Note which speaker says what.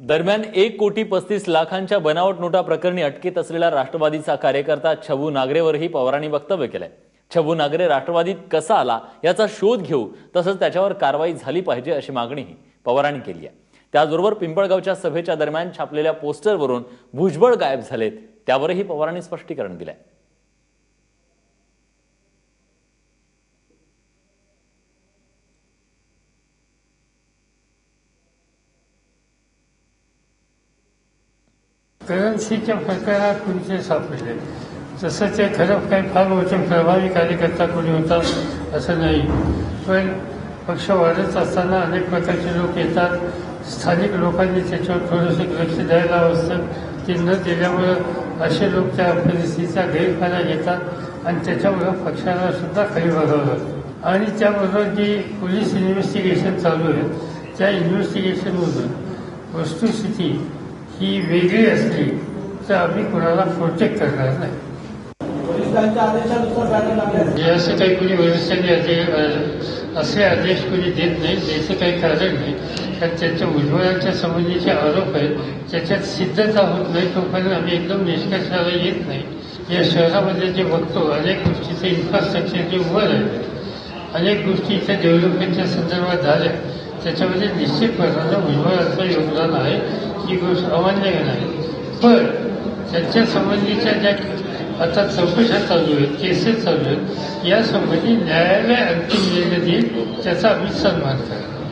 Speaker 1: दरम्यान एक कोटी पस्तीस लाखांच्या बनावट नोटा प्रकरणी अटकेत असलेला राष्ट्रवादीचा कार्यकर्ता छबू नागरेवरही पवारांनी वक्तव्य केलंय. छबू नागरे राष्ट्रवादीत कसा आला याचा शोध घेऊ तसंच त्याच्यावर कारवाई झाली पाहिजे अशी मागणीही पवारांनी केली आहे. त्याचबरोबर पिंपळगावच्या सभेच्या दरम्यान छापलेल्या पोस्टरवरून भुजबळ गायब झालेत त्यावरही पवारांनी स्पष्टीकरण दिलंय.
Speaker 2: करन्सीच्या प्रकारात तुमचे सापडले तसं ते खरं काही फार मोठे प्रभावी कार्यकर्ता कोणी होता असं नाही पण पक्ष वाढत असताना अनेक प्रकारचे लोक येतात स्थानिक लोकांनी त्याच्यावर थोडंसं लक्ष द्यायला असतं ते न दिल्यामुळं असे लोक त्या परिस्थितीचा गैरफायदा घेतात आणि त्याच्यामुळं पक्षाला सुद्धा खाली बघावं लागतं आणि त्याबरोबर जी पोलीस इन्व्हेस्टिगेशन चालू आहे त्या इन्व्हेस्टिगेशनमधून वस्तुस्थिती ही वेगळी असली तर आम्ही कुणाला प्रोटेक्ट करणार नाही. असं काही कुणी वरिष्ठांनी असे असे आदेश कुणी देत नाही द्यायचं काही कारण नाही. कारण त्यांच्या भुजबळांच्या संबंधीचे आरोप आहेत. त्याच्यात सिद्धता होत नाही तोपर्यंत आम्ही एकदम निष्कर्षाला येत नाही. या शहरामध्ये जे बघतो अनेक गोष्टीचं इन्फ्रास्ट्रक्चर जे वर आहे अनेक गोष्टी इथे डेव्हलपमेंटच्या संदर्भात झाल्या. त्याच्यामध्ये निश्चित निश्चितपणानं भुजबळाचं योगदान आहे. ही गोष्ट अमान्य नाही? पण त्यांच्या संबंधीच्या ज्या आता चौकशा चालू आहेत केसेस चालू आहेत यासंबंधी न्यायालय अंतिम निर्णय देईल त्याचा आम्ही सन्मान करा.